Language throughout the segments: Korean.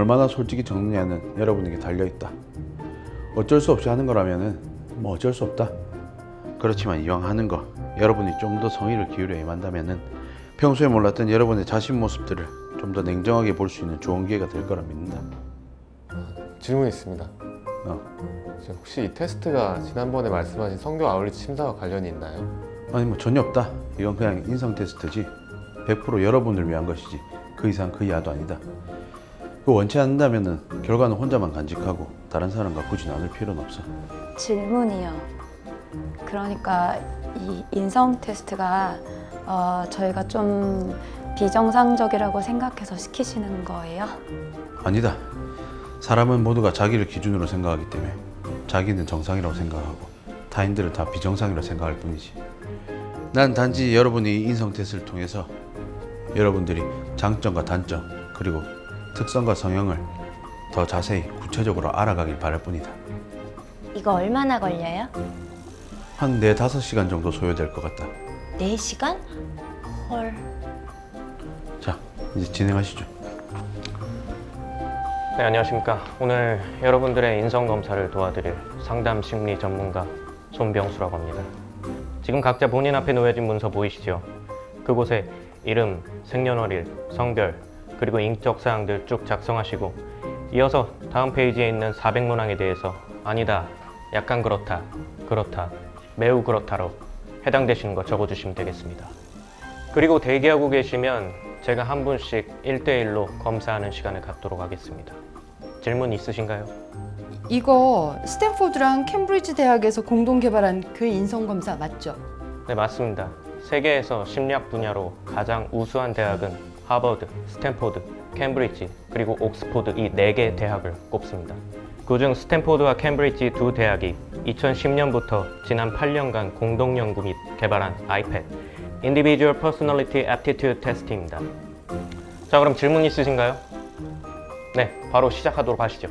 얼마나 솔직히 적느냐는 여러분에게 달려 있다. 어쩔 수 없이 하는 거라면은 뭐 어쩔 수 없다. 그렇지만 이왕 하는 거 여러분이 좀 더 성의를 기울여 임한다면은 평소에 몰랐던 여러분의 자신 모습들을 좀 더 냉정하게 볼 수 있는 좋은 기회가 될 거라 믿는다. 질문이 있습니다. 어. 혹시 이 테스트가 지난번에 말씀하신 성교 아울렛 심사와 관련이 있나요? 아니 뭐 전혀 없다. 이건 그냥 인성 테스트지. 100% 여러분을 위한 것이지. 그 이상 그 이하도 아니다. 그 원치 않는다면은 결과는 혼자만 간직하고 다른 사람과 굳이 나눌 필요는 없어. 질문이요. 그러니까 이 인성 테스트가 어, 저희가 좀 비정상적이라고 생각해서 시키시는 거예요? 아니다. 사람은 모두가 자기를 기준으로 생각하기 때문에 자기는 정상이라고 생각하고 타인들을 다 비정상이라고 생각할 뿐이지. 난 단지 여러분이 이 인성 테스트를 통해서 여러분들이 장점과 단점 그리고 특성과 성향을 더 자세히 구체적으로 알아가길 바랄 뿐이다. 이거 얼마나 걸려요? 한 네 다섯 시간 정도 소요될 것 같다. 4시간? 헐. 자, 이제 진행하시죠. 네, 안녕하십니까. 오늘 여러분들의 인성 검사를 도와드릴 상담 심리 전문가 손병수라고 합니다. 지금 각자 본인 앞에 놓여진 문서 보이시죠? 그곳에 이름, 생년월일, 성별, 그리고 인적 사항들 쭉 작성하시고 이어서 다음 페이지에 있는 400문항에 대해서 아니다, 약간 그렇다, 그렇다, 매우 그렇다로 해당되시는 거 적어주시면 되겠습니다. 그리고 대기하고 계시면 제가 한 분씩 1대1로 검사하는 시간을 갖도록 하겠습니다. 질문 있으신가요? 이거 스탠포드랑 캠브리지 대학에서 공동 개발한 그 인성 검사 맞죠? 네, 맞습니다. 세계에서 심리학 분야로 가장 우수한 대학은 하버드, 스탠포드, 캠브리지, 그리고 옥스포드 이 네 개 대학을 꼽습니다. 그중 스탠포드와 캠브리지 두 대학이 2010년부터 지난 8년간 공동 연구 및 개발한 아이패드 Individual Personality Aptitude Test입니다. 자, 그럼 질문 있으신가요? 네, 바로 시작하도록 하시죠.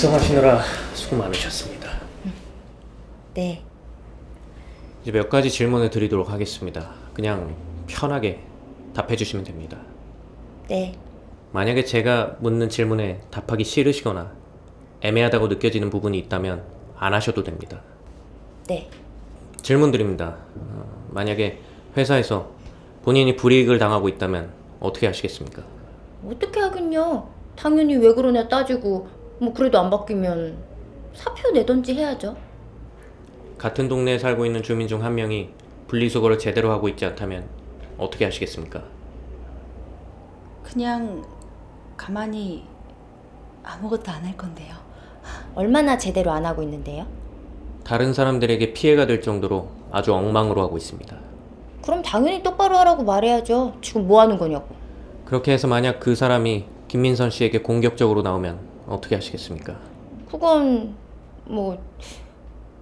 작성하시느라 수고 많으셨습니다. 네. 이제 몇 가지 질문을 드리도록 하겠습니다. 그냥 편하게 답해 주시면 됩니다. 네. 만약에 제가 묻는 질문에 답하기 싫으시거나 애매하다고 느껴지는 부분이 있다면 안 하셔도 됩니다. 네. 질문 드립니다. 어, 만약에 회사에서 본인이 불이익을 당하고 있다면 어떻게 하시겠습니까? 어떻게 하긴요. 당연히 왜 그러냐 따지고 뭐 그래도 안 바뀌면 사표 내던지 해야죠. 같은 동네에 살고 있는 주민 중 한 명이 분리수거를 제대로 하고 있지 않다면 어떻게 하시겠습니까? 그냥 가만히 아무것도 안 할 건데요. 얼마나 제대로 안 하고 있는데요? 다른 사람들에게 피해가 될 정도로 아주 엉망으로 하고 있습니다. 그럼 당연히 똑바로 하라고 말해야죠. 지금 뭐 하는 거냐고. 그렇게 해서 만약 그 사람이 김민선 씨에게 공격적으로 나오면 어떻게 하시겠습니까? 그건 뭐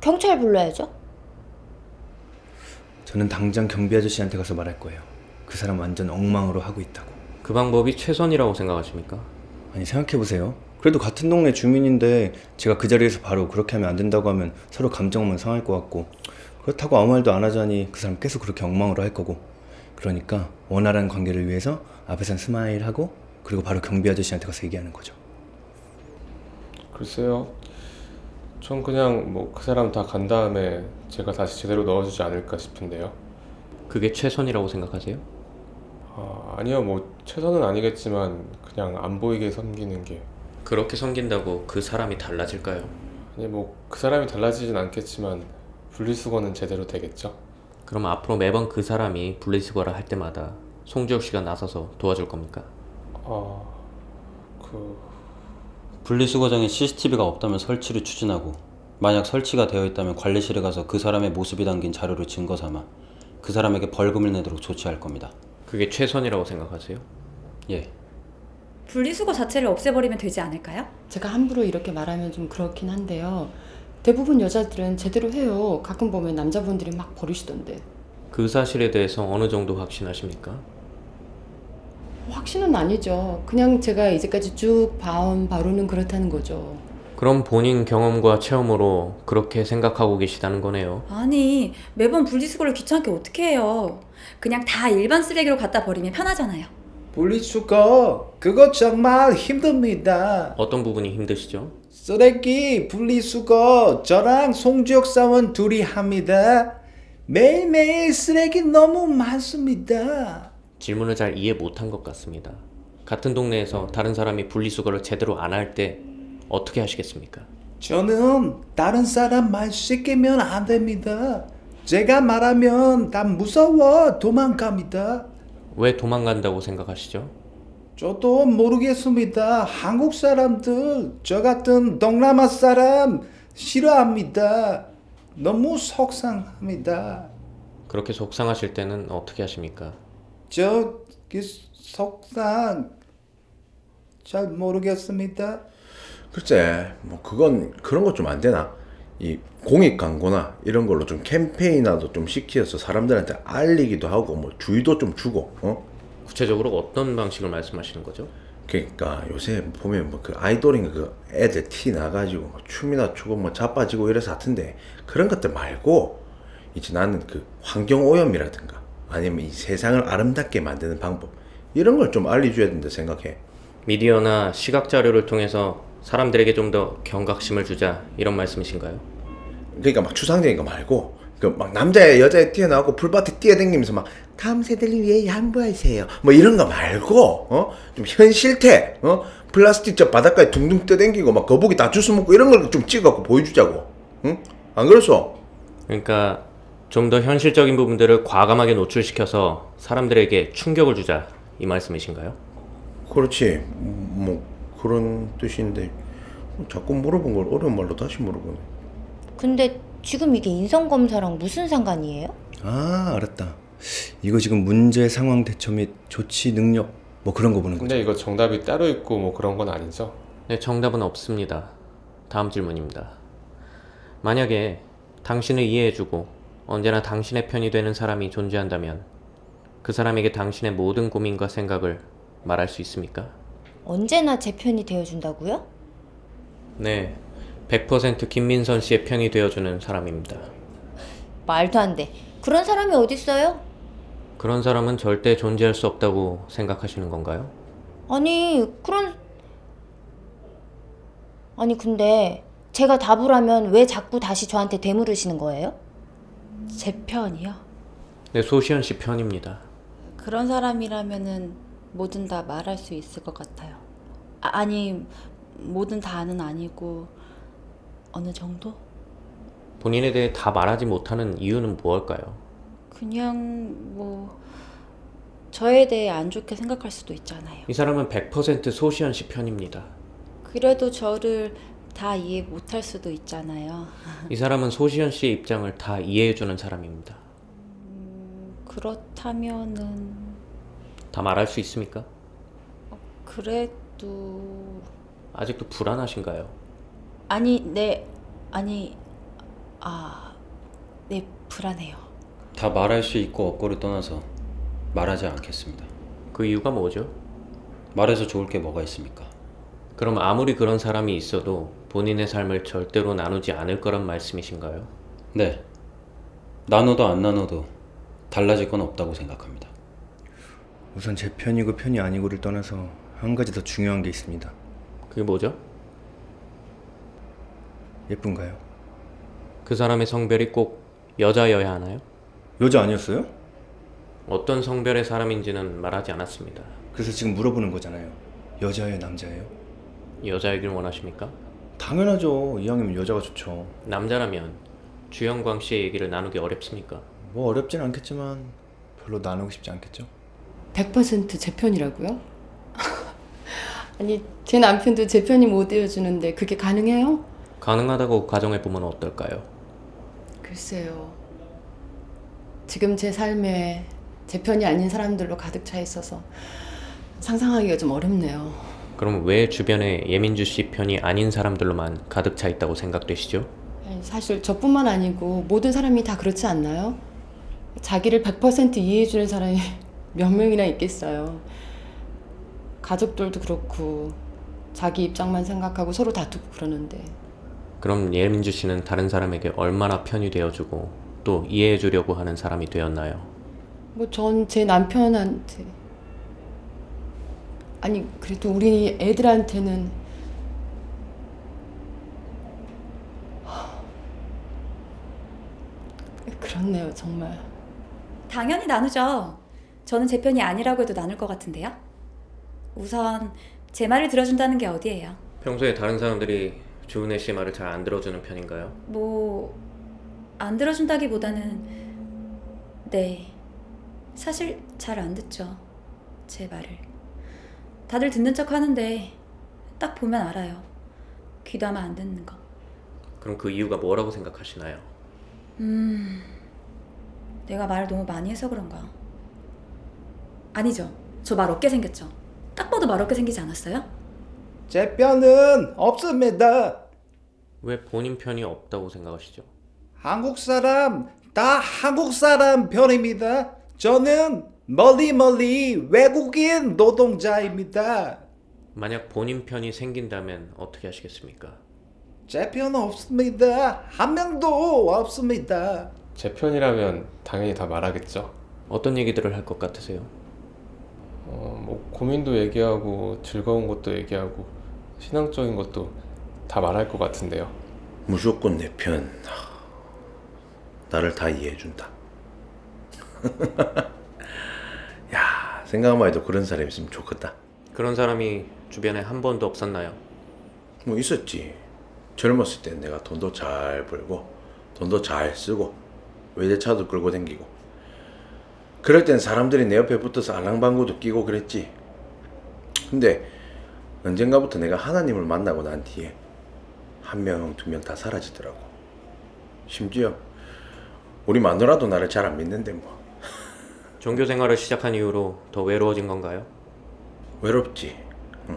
경찰 불러야죠. 저는 당장 경비 아저씨한테 가서 말할 거예요. 그 사람 완전 엉망으로 하고 있다고. 그 방법이 최선이라고 생각하십니까? 아니 생각해 보세요. 그래도 같은 동네 주민인데 제가 그 자리에서 바로 그렇게 하면 안 된다고 하면 서로 감정만 상할 것 같고 그렇다고 아무 말도 안 하자니 그 사람 계속 그렇게 엉망으로 할 거고 그러니까 원활한 관계를 위해서 앞에선 스마일하고 그리고 바로 경비 아저씨한테 가서 얘기하는 거죠. 글쎄요. 전 그냥 뭐 그 사람 다 간 다음에 제가 다시 제대로 넣어주지 않을까 싶은데요. 그게 최선이라고 생각하세요? 아, 아니요, 뭐 최선은 아니겠지만 그냥 안 보이게 섬기는 게 그렇게 섬긴다고 그 사람이 달라질까요? 아니 뭐 그 사람이 달라지진 않겠지만 분리수거는 제대로 되겠죠. 그럼 앞으로 매번 그 사람이 분리수거를 할 때마다 송지혁 씨가 나서서 도와줄 겁니까? 아, 그 분리수거장에 CCTV가 없다면 설치를 추진하고 만약 설치가 되어 있다면 관리실에 가서 그 사람의 모습이 담긴 자료를 증거 삼아 그 사람에게 벌금을 내도록 조치할 겁니다. 그게 최선이라고 생각하세요? 예. 분리수거 자체를 없애버리면 되지 않을까요? 제가 함부로 이렇게 말하면 좀 그렇긴 한데요. 대부분 여자들은 제대로 해요. 가끔 보면 남자분들이 막 버리시던데. 그 사실에 대해서 어느 정도 확신하십니까? 확신은 아니죠. 그냥 제가 이제까지 쭉 봐온 바로는 그렇다는 거죠. 그럼 본인 경험과 체험으로 그렇게 생각하고 계시다는 거네요. 아니 매번 분리수거를 귀찮게 어떻게 해요? 그냥 다 일반 쓰레기로 갖다 버리면 편하잖아요. 분리수거 그거 정말 힘듭니다. 어떤 부분이 힘드시죠? 쓰레기 분리수거 저랑 송지혁 사원 둘이 합니다. 매일매일 쓰레기 너무 많습니다. 질문을 잘 이해 못한 것 같습니다. 같은 동네에서 다른 사람이 분리수거를 제대로 안 할 때 어떻게 하시겠습니까? 저는 다른 사람 말 시키면 안 됩니다. 제가 말하면 다 무서워 도망갑니다. 왜 도망간다고 생각하시죠? 저도 모르겠습니다. 한국 사람들 저 같은 동남아 사람 싫어합니다. 너무 속상합니다. 그렇게 속상하실 때는 어떻게 하십니까? 저그 속상 잘 모르겠습니다. 글쎄, 뭐 그건 그런 것 좀 안 되나? 이 공익 광고나 이런 걸로 좀 캠페인이라도 좀 시켜서 사람들한테 알리기도 하고 뭐 주의도 좀 주고, 어? 구체적으로 어떤 방식을 말씀하시는 거죠? 그러니까 요새 보면 뭐 그 아이돌인가 그 애들 티 나가지고 뭐 춤이나 추고 뭐 자빠지고 이래서 하던데 그런 것들 말고 이제 나는 그 환경 오염이라든가 아니면 이 세상을 아름답게 만드는 방법. 이런 걸 좀 알려줘야 된다 생각해. 미디어나 시각 자료를 통해서 사람들에게 좀 더 경각심을 주자 이런 말씀이신가요? 그러니까 막 추상적인 거 말고 그 막 남자애 여자애 뛰어나오고 풀밭에 뛰어다니면서 막 다음 세대를 위해 양보하세요. 뭐 이런 거 말고 어 좀 현실태 어? 플라스틱 저 바닷가에 둥둥 떠댕기고 막 거북이 다 주스 먹고 이런 걸 좀 찍어갖고 보여주자고. 응 안 그랬어 그러니까 좀 더 현실적인 부분들을 과감하게 노출시켜서 사람들에게 충격을 주자 이 말씀이신가요? 그렇지 뭐 그런 뜻인데 자꾸 물어본 걸 어려운 말로 다시 물어보네 근데 지금 이게 인성검사랑 무슨 상관이에요? 아 알았다. 이거 지금 문제 상황 대처 및 조치 능력 뭐 그런 거 보는 거죠. 근데 이거 정답이 따로 있고 뭐 그런 건 아니죠? 네, 정답은 없습니다. 다음 질문입니다. 만약에 당신을 이해해주고 언제나 당신의 편이 되는 사람이 존재한다면 그 사람에게 당신의 모든 고민과 생각을 말할 수 있습니까? 언제나 제 편이 되어준다고요? 네, 100% 김민선 씨의 편이 되어주는 사람입니다. 말도 안 돼. 그런 사람이 어딨어요? 그런 사람은 절대 존재할 수 없다고 생각하시는 건가요? 아니 그런 아니 근데 제가 답을 하면 왜 자꾸 다시 저한테 되물으시는 거예요? 제 편이요? 네, 소시현 씨 편입니다. 그런 사람이라면은 뭐든 다 말할 수 있을 것 같아요. 아, 아니, 뭐든 다는 아니고 어느 정도? 본인에 대해 다 말하지 못하는 이유는 무엇일까요? 그냥 뭐 저에 대해 안 좋게 생각할 수도 있잖아요. 이 사람은 100% 소시현 씨 편입니다. 그래도 저를 다 이해 못할 수도 있잖아요. 이 사람은 소시현 씨의 입장을 다 이해해주는 사람입니다. 그렇다면은 다 말할 수 있습니까? 그래도 아직도 불안하신가요? 아니 네 아니 아네 불안해요. 다 말할 수 있고 없고를 떠나서 말하지 않겠습니다. 그 이유가 뭐죠? 말해서 좋을 게 뭐가 있습니까? 그럼 아무리 그런 사람이 있어도 본인의 삶을 절대로 나누지 않을 거란 말씀이신가요? 네. 나눠도 안 나눠도 달라질 건 없다고 생각합니다. 우선 제 편이고 편이 아니고를 떠나서 한 가지 더 중요한 게 있습니다. 그게 뭐죠? 예쁜가요? 그 사람의 성별이 꼭 여자여야 하나요? 여자 아니었어요? 어떤 성별의 사람인지는 말하지 않았습니다. 그래서 지금 물어보는 거잖아요. 여자예요, 남자예요? 여자이길 원하십니까? 당연하죠. 이왕이면 여자가 좋죠. 남자라면 주영광 씨의 얘기를 나누기 어렵습니까? 뭐 어렵진 않겠지만 별로 나누고 싶지 않겠죠? 100%제 편이라고요? 아니 제 남편도 제 편이 못 되어주는데 그게 가능해요? 가능하다고 가정해 보면 어떨까요? 글쎄요. 지금 제 삶에 제 편이 아닌 사람들로 가득 차 있어서 상상하기가 좀 어렵네요. 그럼 왜 주변에 예민주 씨 편이 아닌 사람들로만 가득 차 있다고 생각되시죠? 아니, 사실 저뿐만 아니고 모든 사람이 다 그렇지 않나요? 자기를 100% 이해해주는 사람이 몇 명이나 있겠어요. 가족들도 그렇고 자기 입장만 생각하고 서로 다투고 그러는데 그럼 예민주 씨는 다른 사람에게 얼마나 편이 되어주고 또 이해해주려고 하는 사람이 되었나요? 뭐 전 제 남편한테 아니 그래도 우리 애들한테는 그렇네요 정말 당연히 나누죠. 저는 제 편이 아니라고 해도 나눌 것 같은데요. 우선 제 말을 들어준다는 게 어디예요? 평소에 다른 사람들이 주은혜 씨의 말을 잘 안 들어주는 편인가요? 뭐 안 들어준다기보다는 네 사실 잘 안 듣죠 제 말을 다들 듣는 척 하는데 딱 보면 알아요 귀도 아마 안 듣는 거 그럼 그 이유가 뭐라고 생각하시나요? 음, 내가 말을 너무 많이 해서 그런가? 아니죠. 저 말 없게 생겼죠. 딱 봐도 말 없게 생기지 않았어요? 제 편은 없습니다. 왜 본인 편이 없다고 생각하시죠? 한국 사람 다 한국 사람 편입니다. 저는 멀리 멀리 외국인 노동자입니다. 만약 본인 편이 생긴다면 어떻게 하시겠습니까? 제편 없습니다. 한 명도 없습니다. 제 편이라면 당연히 다 말하겠죠. 어떤 얘기들을 할 것 같으세요? 어, 뭐 고민도 얘기하고 즐거운 것도 얘기하고 신앙적인 것도 다 말할 것 같은데요. 무조건 내 편. 나를 다 이해해준다. 야, 생각만 해도 그런 사람이 있으면 좋겠다. 그런 사람이 주변에 한 번도 없었나요? 뭐 있었지. 젊었을 땐 내가 돈도 잘 벌고 돈도 잘 쓰고 외제차도 끌고 댕기고 그럴 땐 사람들이 내 옆에 붙어서 알랑방구도 끼고 그랬지. 근데 언젠가부터 내가 하나님을 만나고 난 뒤에 한 명, 두 명 다 사라지더라고. 심지어 우리 마누라도 나를 잘 안 믿는데 뭐 종교 생활을 시작한 이후로 더 외로워진 건가요? 외롭지. 응.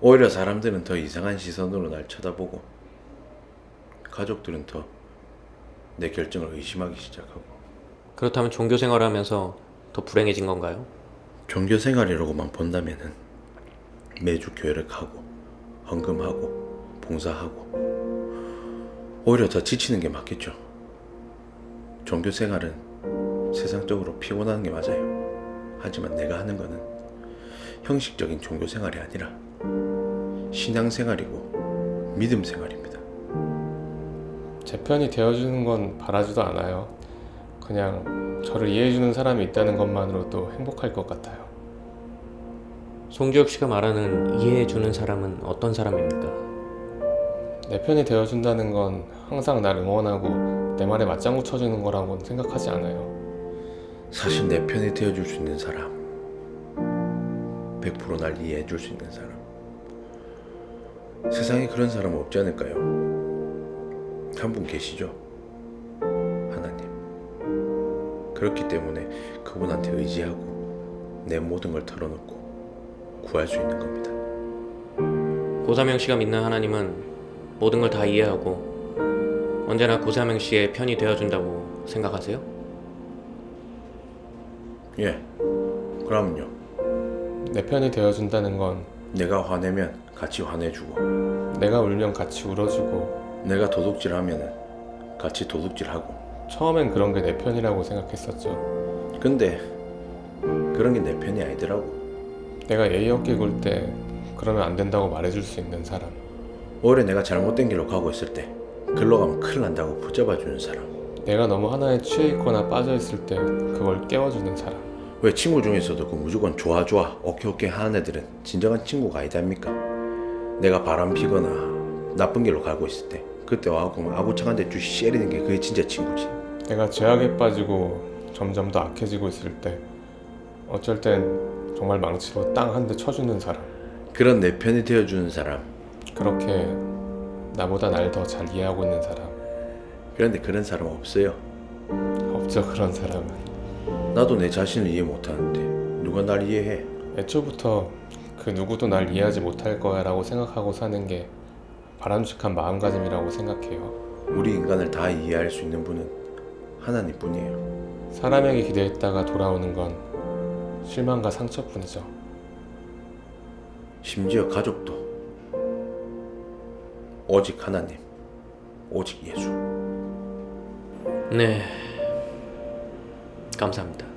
오히려 사람들은 더 이상한 시선으로 날 쳐다보고 가족들은 더 내 결정을 의심하기 시작하고 그렇다면 종교 생활을 하면서 더 불행해진 건가요? 종교 생활이라고만 본다면은 매주 교회를 가고 헌금하고 봉사하고 오히려 더 지치는 게 맞겠죠. 종교 생활은 세상적으로 피곤한 게 맞아요. 하지만 내가 하는 거는 형식적인 종교 생활이 아니라 신앙 생활이고 믿음 생활입니다. 제 편이 되어주는 건 바라지도 않아요. 그냥 저를 이해해주는 사람이 있다는 것만으로도 행복할 것 같아요. 송지혁 씨가 말하는 이해해주는 사람은 어떤 사람입니까? 내 편이 되어준다는 건 항상 날 응원하고 내 말에 맞장구 쳐주는 거라고는 생각하지 않아요. 사실 내 편이 되어줄 수 있는 사람 100%날 이해해줄 수 있는 사람 세상에 그런 사람 없지 않을까요? 한 분 계시죠? 하나님 그렇기 때문에 그분한테 의지하고 내 모든 걸 털어놓고 구할 수 있는 겁니다 고사명 씨가 믿는 하나님은 모든 걸 다 이해하고 언제나 고사명 씨의 편이 되어준다고 생각하세요? 예 그럼요 내 편이 되어준다는 건 내가 화내면 같이 화내주고 내가 울면 같이 울어주고 내가 도둑질하면은 같이 도둑질하고 처음엔 그런 게 내 편이라고 생각했었죠. 근데 그런 게 내 편이 아니더라고 내가 예의 없게 굴 때 그러면 안 된다고 말해줄 수 있는 사람. 오히려 내가 잘못된 길로 가고 있을 때 글로 가면 큰일 난다고 붙잡아 주는 사람 내가 너무 하나에 취해 있거나 빠져 있을 때 그걸 깨워주는 사람. 왜 친구 중에서도 그 무조건 좋아 좋아 오케이 오케이 하는 애들은 진정한 친구가 아니답니까 내가 바람 피거나 나쁜 길로 가고 있을 때 그때 와갖고 막 아구창한 데 주시 때리는 게 그게 진짜 친구지 내가 죄악에 빠지고 점점 더 악해지고 있을 때 어쩔 땐 정말 망치로 땅 한 대 쳐주는 사람. 그런 내 편이 되어주는 사람 그렇게 나보다 날 더 잘 이해하고 있는 사람. 그런데 그런 사람 없어요 없죠 그런 사람은. 나도 내 자신을 이해 못하는데 누가 날 이해해 애초부터 그 누구도 날 이해하지 못할 거야라고 생각하고 사는 게 바람직한 마음가짐이라고 생각해요. 우리 인간을 다 이해할 수 있는 분은 하나님뿐이에요. 사람에게 기대했다가 돌아오는 건 실망과 상처뿐이죠. 심지어 가족도 오직 하나님, 오직 예수. 네. 감사합니다.